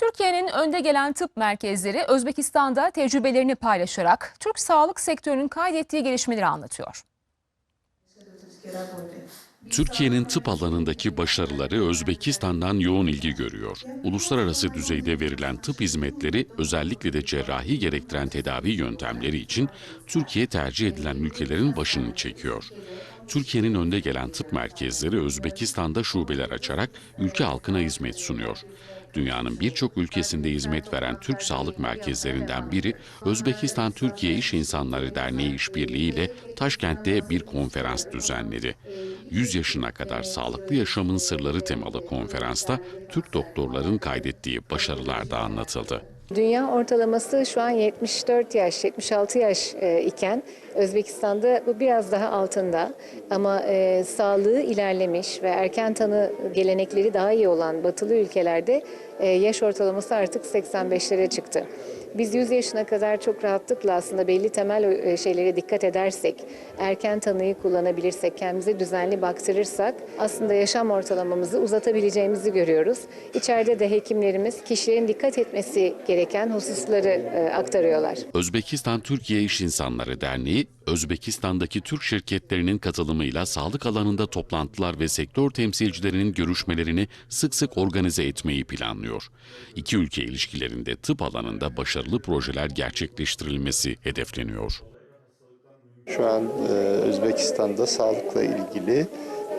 Türkiye'nin önde gelen tıp merkezleri Özbekistan'da tecrübelerini paylaşarak Türk sağlık sektörünün kaydettiği gelişmeleri anlatıyor. Türkiye'nin tıp alanındaki başarıları Özbekistan'dan yoğun ilgi görüyor. Uluslararası düzeyde verilen tıp hizmetleri özellikle de cerrahi gerektiren tedavi yöntemleri için Türkiye tercih edilen ülkelerin başını çekiyor. Türkiye'nin önde gelen tıp merkezleri Özbekistan'da şubeler açarak ülke halkına hizmet sunuyor. Dünyanın birçok ülkesinde hizmet veren Türk sağlık merkezlerinden biri Özbekistan Türkiye İş İnsanları Derneği işbirliğiyle Taşkent'te bir konferans düzenledi. 100 yaşına kadar sağlıklı yaşamın sırları temalı konferansta Türk doktorların kaydettiği başarılar da anlatıldı. Dünya ortalaması şu an 74 yaş, 76 yaş e, iken Özbekistan'da bu biraz daha altında. Ama e, sağlığı ilerlemiş ve erken tanı gelenekleri daha iyi olan batılı ülkelerde e, yaş ortalaması artık 85'lere çıktı. Biz 100 yaşına kadar çok rahatlıkla aslında belli temel e, şeylere dikkat edersek, erken tanıyı kullanabilirsek, kendimize düzenli baktırırsak aslında yaşam ortalamamızı uzatabileceğimizi görüyoruz. İçeride de hekimlerimiz kişilerin dikkat etmesi gereken hususları e, aktarıyorlar. Özbekistan Türkiye İş İnsanları Derneği, Özbekistan'daki Türk şirketlerinin katılımıyla sağlık alanında toplantılar ve sektör temsilcilerinin görüşmelerini sık sık organize etmeyi planlıyor. İki ülke ilişkilerinde tıp alanında başarılı projeler gerçekleştirilmesi hedefleniyor. Şu an e, Özbekistan'da sağlıkla ilgili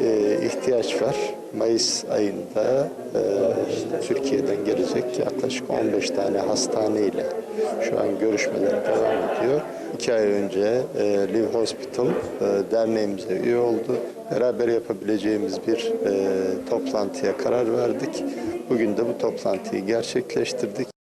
e, ihtiyaç var. Mayıs ayında e, Türkiye'den gelecek yaklaşık 15 tane hastane ile şu an görüşmeler devam ediyor. İki ay önce e, Live Hospital e, derneğimize üye oldu. Beraber yapabileceğimiz bir e, toplantıya karar verdik. Bugün de bu toplantıyı gerçekleştirdik.